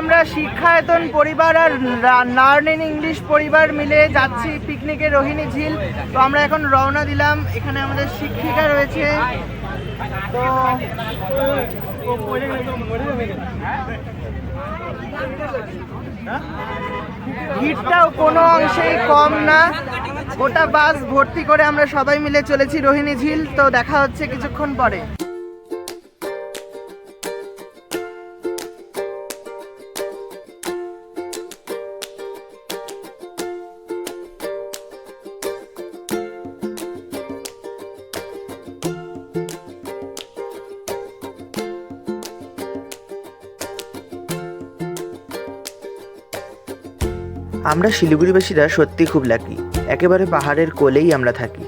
আমরা শিক্ষায়তন পরিবার are learning English পরিবার মিলে যাচ্ছি পিকনিকে রোহিণী ঝিল। তো আমরা এখন রওনা দিলাম। এখানে আমাদের শিক্ষিকা রয়েছে। তো ভিড়টাও কোনো অংশেই কম না। গোটা বাস ভর্তি করে আমরা সবাই মিলে চলেছি রোহিণী ঝিল। তো দেখা হচ্ছে কিছুক্ষণ পরে। আমরা শিলিগুড়িবাসীরা সত্যি খুব লাকি একেবারে পাহাড়ের কোলেই আমরা থাকি।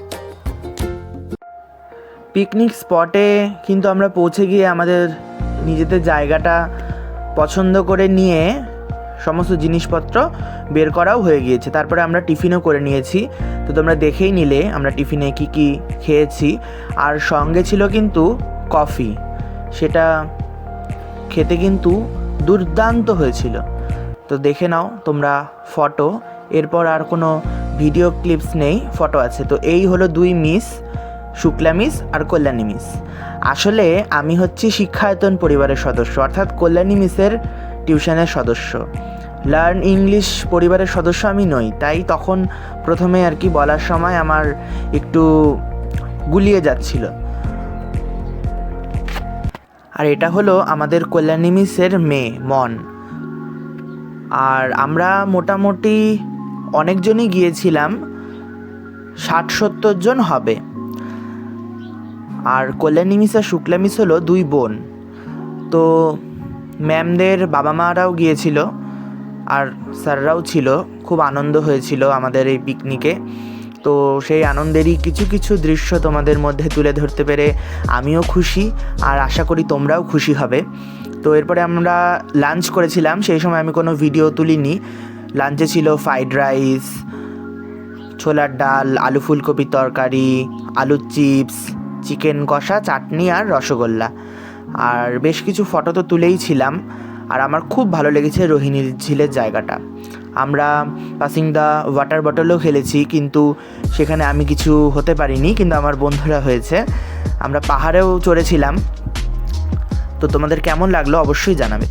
পিকনিক স্পটে কিন্তু আমরা পৌঁছে গিয়ে আমাদের নিজেদের জায়গাটা পছন্দ করে নিয়ে সমস্ত জিনিসপত্র বের করাও হয়ে গিয়েছে। তারপরে আমরা টিফিনও করে নিয়েছি। তো তোমরা দেখেই নিলে আমরা টিফিনে কি কি খেয়েছি। আর সঙ্গে ছিল কিন্তু কফি সেটা খেতে কিন্তু দুর্দান্ত হয়েছিল। তো দেখে নাও তোমরা ফটো। এরপর আর কোনো ভিডিও ক্লিপস নেই, ফটো আছে। তো এই হলো দুই মিস, শুক্লা মিস আর কল্যাণী মিস। আসলে আমি হচ্ছি শিক্ষায়তন পরিবারের সদস্য, অর্থাৎ কল্যাণী মিসের টিউশনের সদস্য। লার্ন ইংলিশ পরিবারের সদস্য আমি নই, তাই তখন প্রথমে আর কি বলার সময় আমার একটু গুলিয়ে যাচ্ছিল। আর এটা হলো আমাদের কল্যাণী মিসের মেয়ে, মন। আর আমরা মোটামুটি অনেকজনই গিয়েছিলাম ষাট সত্তর জন হবে। আর কল্যাণী মিস আর শুক্লা মিস হলো দুই বোন। তো ম্যামদের বাবা মারাও গিয়েছিল, আর স্যাররাও ছিল। খুব আনন্দ হয়েছিল আমাদের এই পিকনিকে। তো সেই আনন্দেরই কিছু কিছু দৃশ্য তোমাদের মধ্যে তুলে ধরতে পেরে আমিও খুশি, আর আশা করি তোমরাও খুশি হবে। তো এরপরে আমরা লাঞ্চ করেছিলাম, সেই সময় আমি কোনো ভিডিও তুলিনি। লাঞ্চে ছিল ফ্রাইড রাইস ছোলার ডাল, আলু ফুলকপির তরকারি, আলুর চিপস চিকেন কষা, চাটনি আর রসগোল্লা। আর বেশ কিছু ফটো তো তুলেই ছিলাম, আর আমার খুব ভালো লেগেছে রোহিণীর ঝিলের জায়গাটা। আমরা পাসিং দ্য ওয়াটার বটলও খেলেছি কিন্তু সেখানে আমি কিছু হতে পারিনি, কিন্তু আমার বন্ধুরা হয়েছে। আমরা পাহাড়েও চড়েছিলাম তো তোমাদের কেমন লাগল অবশ্যই জানাবে।